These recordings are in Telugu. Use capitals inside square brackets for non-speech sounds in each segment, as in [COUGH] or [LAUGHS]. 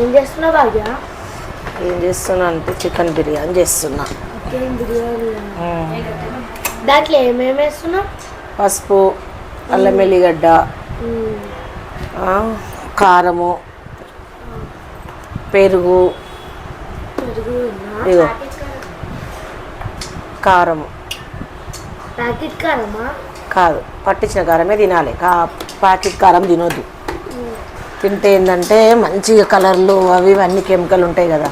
ఏం చేస్తున్నావు భాగ్య? ఏం చేస్తున్నా అంటే చికెన్ బిర్యానీ చేస్తున్నా. చికెన్ బిర్యానీ దాంట్లో ఏమేమి వేస్తున్నావు? పసుపు అల్లం ఎల్లిగడ్డ ఆ, కారము పెరుగు? ఇగో. కారము. ప్యాకెట్ కారమా? కాదు పట్టించిన కారమే తినాలి. కా ప్యాకెట్ కారం తినొద్దు. తింటే ఏంటంటే మంచిగా కలర్లు అవి ఇవి అన్ని కెమికల్ ఉంటాయి కదా.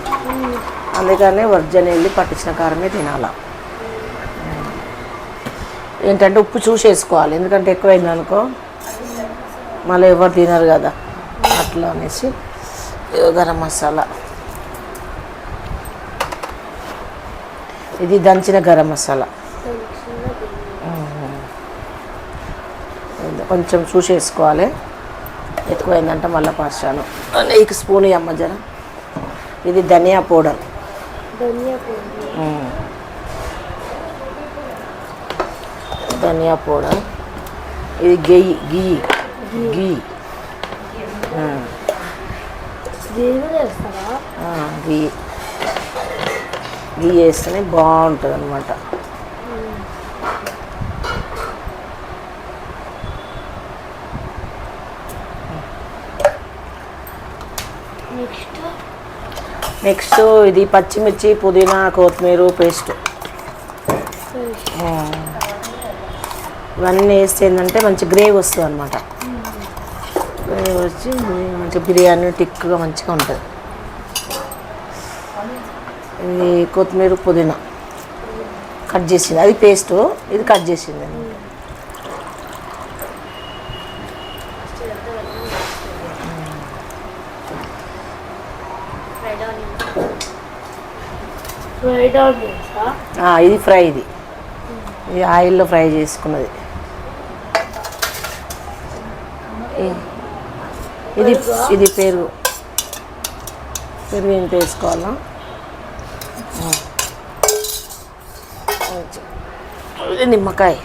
అందుకని ఒరిజినల్ వెళ్ళి పట్టించిన కారమే తినాల. ఏంటంటే ఉప్పు చూసి వేసుకోవాలి ఎందుకంటే ఎక్కువైంది అనుకో మళ్ళీ ఎవరు తినరు కదా. అట్లా అనేసి గరం మసాలా. ఇది దంచిన గరం మసాలా. కొంచెం చూసి వేసుకోవాలి ఎక్కువైందంటే మళ్ళీ పర్చాను నీకు స్పూన్ అమ్మ జర. ఇది ధనియా పౌడర్. ధనియా పౌడర్. ఇది గెయ్యి గీ గీ. గీ. గీ వేస్తేనే బాగుంటుంది అనమాట నెక్స్ట్ నెక్స్ట్ ఇది పచ్చిమిర్చి పుదీనా కొత్తిమీర పేస్ట్. ఇవన్నీ వేస్తే ఏంటంటే మంచి గ్రేవీ వస్తుంది అనమాట గ్రేవీ వచ్చి మంచి బిర్యానీ టిక్గా మంచిగా ఉంటుంది. ఇది కొత్తిమీర పుదీనా. కట్ చేసింది. అది పేస్ట్. ఇది కట్ చేసింది. ఇది ఫ్రై ఇది. ఇది ఆయిల్లో ఫ్రై చేసుకున్నది. ఇది ఇది పెరుగు. పెరుగు ఇంత వేసుకోవాలా. ఇది నిమ్మకాయ.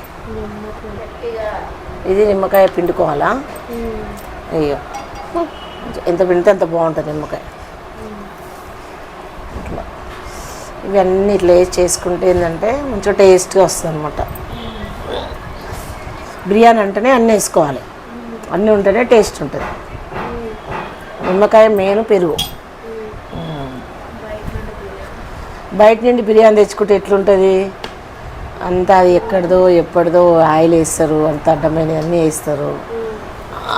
ఇది నిమ్మకాయ పిండుకోవాలా? అయ్యో. ఎంత పిండితే అంత బాగుంటుంది నిమ్మకాయ. ఇట్లా ఇవన్నీ ఇట్లా వేసి చేసుకుంటే ఏంటంటే మంచిగా టేస్ట్గా వస్తుంది అనమాట బిర్యానీ అంటేనే అన్నీ వేసుకోవాలి. అన్నీ ఉంటేనే టేస్ట్ ఉంటుంది. నిమ్మకాయ మెయిన్ పెరుగు. బయట నుండి బిర్యానీ తెచ్చుకుంటే ఎట్లుంటుంది? అంతా అది ఎక్కడిదో ఎప్పటిదో ఆయిల్ వేస్తారు అంత అడ్డమైన అన్నీ వేస్తారు.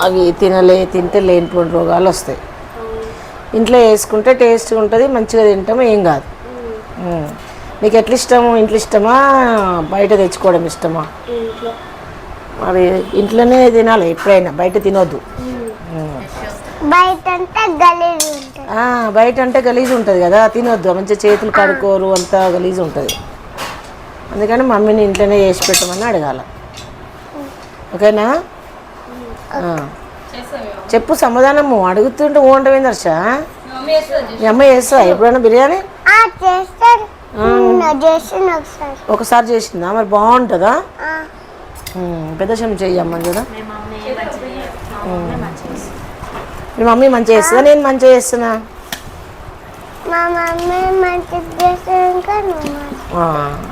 అవి తినలే తింటే లేనిపోయిన రోగాలు వస్తాయి. ఇంట్లో వేసుకుంటే టేస్ట్గా ఉంటుంది మంచిగా తింటాం ఏం కాదు. ఉమ్. నీకు ఎట్లా ఇష్టము ఇంట్లో ఇష్టమా బయట తెచ్చుకోవడం ఇష్టమా? మరి ఇంట్లోనే తినాలి ఎప్పుడైనా బయట తినొద్దు. బయట అంతా గలీజ్ ఉంటుంది. ఆ, బయట అంటే గలీజ్ ఉంటుంది కదా తినొద్దు. మంచిగా చేతులు కడుక్కోరు అంతా గలీజ్ ఉంటుంది. అందుకని మమ్మీని ఇంట్లోనే చేసి పెట్టమని అడగాల. ఓకేనా? ఆ. చెప్పు సమాధానము. అడుగుతుంటే ఓంటవేంది హర్ష. మీ అమ్మ చేస్తా ఎప్పుడైనా బిర్యానీ? ఒకసారి. ఒకసారి చేసిందా? మరి బాగుంటుందా? పెద్ద చెంచా చెయ్యమ్మని కదా. మీ మమ్మీ మంచిగా చేస్తుందా? నేను మంచిగా చేస్తున్నా.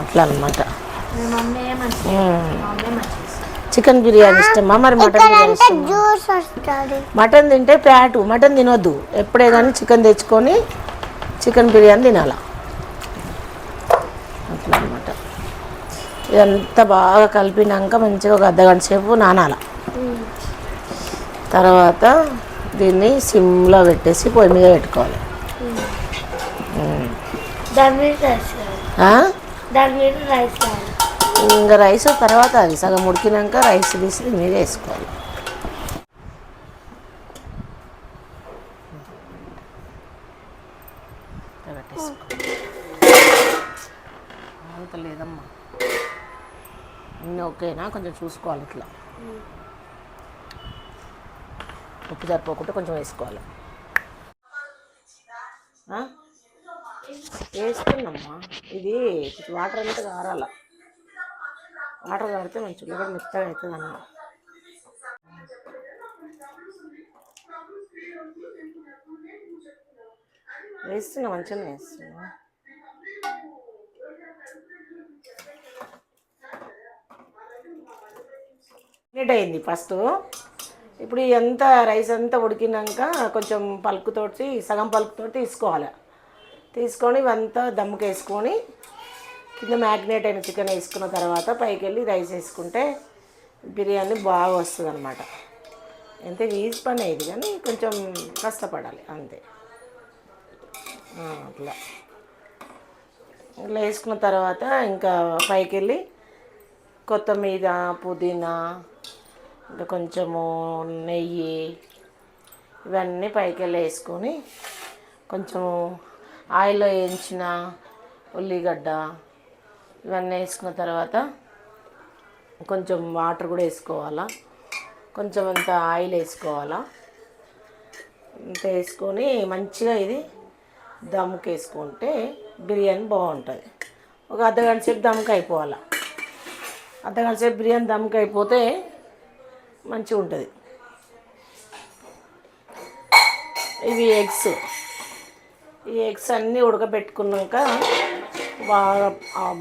అట్లా అనమాట చికెన్ బిర్యానీ ఇష్టమా? మరి మటన్ బిర్యానీ ఇక్కడంతా ఇష్టమా? జ్యూస్ వస్తుంది. మటన్ తింటే ఫ్యాటు మటన్ తినొద్దు. ఎప్పుడే కానీ చికెన్ తెచ్చుకొని చికెన్ బిర్యానీ తినాల? అట్లా అనమాట ఇదంతా బాగా కలిపినాక మంచిగా ఒక అర్ధగంట సేపు నానాల. తర్వాత దీన్ని సిమ్లో పెట్టేసి పొయ్యి మీద పెట్టుకోవాలి. ఇంకా రైస్ తర్వాత అది సగం ఉడికినాక రైస్ తీసి మీద వేసుకోవాలి. ఇట్లా పెట్టేసుకో. అంత లేదమ్మా. అన్నీ ఓకేనా? కొంచెం చూసుకోవాలి ఇట్లా. ఉప్పు సరిపోకుంటే కొంచెం వేసుకోవాలి. వేసుకున్నామ్మా. ఇది వాటర్ అంతా కారాల వాటర్ కారితే మంచి ఉల్లిగడ్డ మెత్తగా అవుతుంది అన్నమాట వేస్తున్నా మంచిగా వేస్తున్నా. నీట్ అయింది ఫస్ట్ ఇప్పుడు ఎంత రైస్ అంతా ఉడికినాక కొంచెం పలుకుతోటి సగం పలుకుతో తీసుకోవాలి. తీసుకొని ఇవంతా దమ్ముకి వేసుకొని కింద మ్యాగ్నేట్ అయిన చికెన్ వేసుకున్న తర్వాత పైకి వెళ్ళి రైస్ వేసుకుంటే బిర్యానీ బాగా వస్తుంది అనమాట ఎంత ఈజీ పని అయ్యేది కానీ కొంచెం కష్టపడాలి అంతే. అట్లా. ఇట్లా వేసుకున్న తర్వాత ఇంకా పైకి వెళ్ళి కొత్తిమీర పుదీనా ఇంకా కొంచెము నెయ్యి ఇవన్నీ పైకి వెళ్ళి వేసుకొని కొంచెము ఆయిల్లో వేయించిన ఉల్లిగడ్డ ఇవన్నీ వేసుకున్న తర్వాత కొంచెం వాటర్ కూడా వేసుకోవాలా. కొంచెం అంత ఆయిల్ వేసుకోవాలా. ఇంత వేసుకొని మంచిగా ఇది దమ్ముకేసుకుంటే బిర్యానీ బాగుంటుంది. ఒక అర్ధగంట సేపు దమ్కి అయిపోవాలి అర్ధగంట సేపు బిర్యానీ దమ్కి అయిపోతే మంచిగా ఉంటుంది ఇవి ఎగ్స్. ఈ ఎగ్స్ అన్నీ ఉడకబెట్టుకున్నాక బాగా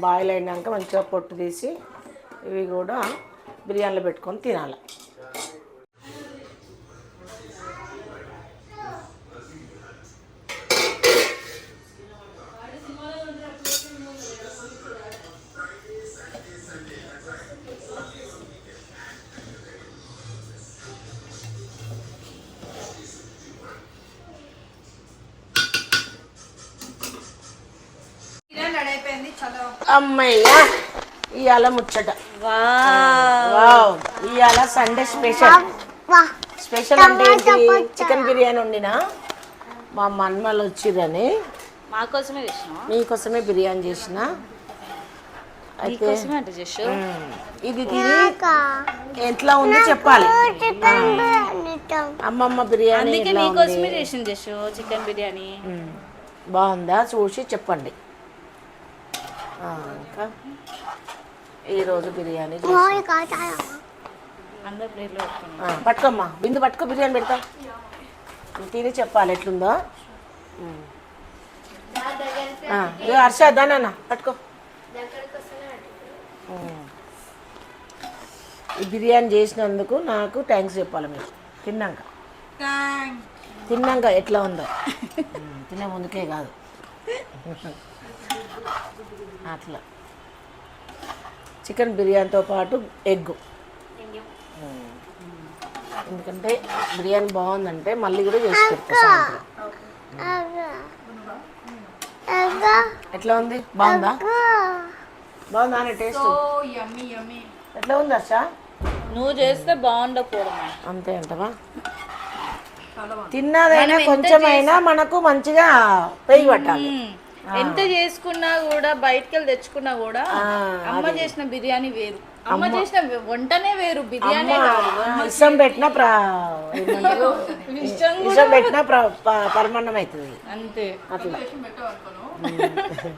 బాయిల్ అయినాక మంచిగా పొట్టు తీసి ఇవి కూడా బిర్యానీలో పెట్టుకొని తినాలి. అమ్మయ్య ఇవాళ ముచ్చట. వావ్. ఇవాళ సండే స్పెషల్. వా స్పెషల్ అంటే ఏంటి చికెన్ బిర్యానీ వండినా? మా మన్మలు వచ్చిరని మా కోసమే చేసినావా మీకోసమే బిర్యానీ చేసిన? అయితే. ఇది తిని ఎట్లా ఉందో చెప్పాలి. అమ్మమ్మ బిర్యానీ చేసింది చికెన్ బిర్యానీ. బాగుందా? చూసి చెప్పండి. ఇంకా? ఈరోజు బిర్యానీ పట్టుకోమ్మా. బిందు పట్టుకో బిర్యానీ పెడతా. తిని చెప్పాలి ఎట్లుందో. హర్ష దానా పట్టుకో. ఈ బిర్యానీ చేసినందుకు నాకు థ్యాంక్స్ చెప్పాలి మీరు. తిన్నాక. తిన్నాక ఎట్లా ఉందో. తినే ముందుకే కాదు. అట్లా. చికెన్ బిర్యానీతో పాటు ఎగ్ ఎందుకంటే బిర్యానీ బాగుందంటే మళ్ళీ కూడా చేసి ఎట్లా ఉంది? బాగుందా? బాగుందా అని టేస్ట్ ఎట్లా ఉంది హర్ష నువ్వు చేస్తే బాగుండకూడదు. అంతే అంటవా? తిన్నదైనా కొంచెమైనా మనకు మంచిగా పెయ్యి పట్టాలి. ఎంత చేసుకున్నా కూడా బయటకు వెళ్ళి తెచ్చుకున్నా కూడా అమ్మ చేసిన బిర్యానీ వేరు. అమ్మ చేసిన వంటనే వేరు బిర్యానీ ఇష్టం పెట్టిన? ఇష్టం పెట్టిన ప్ర ప- పరమాన్నం అవుతుంది అంతే. అట్లా. [LAUGHS]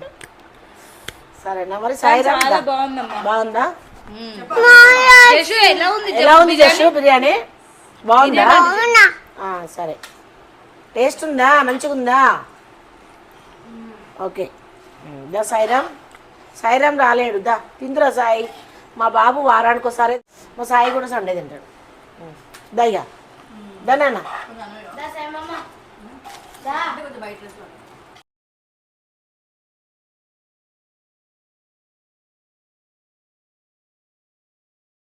సరేనా మరి సాయిరామ్ బాగుందా? ఎలా ఉంది ఎలా ఉంది జస్సు బిర్యానీ? బాగుందా? ఆ, సరే. టేస్ట్ ఉందా? మంచిగా ఉందా ఓకే. దా సాయిరామ్ సాయిరామ్ రాలేడు. దా తిందురా సాయి. మా బాబు వారానికి ఒకసారి మా సాయి కూడా సండే తింటాడు. ఉమ్, దా ఇక. దా నాన్న.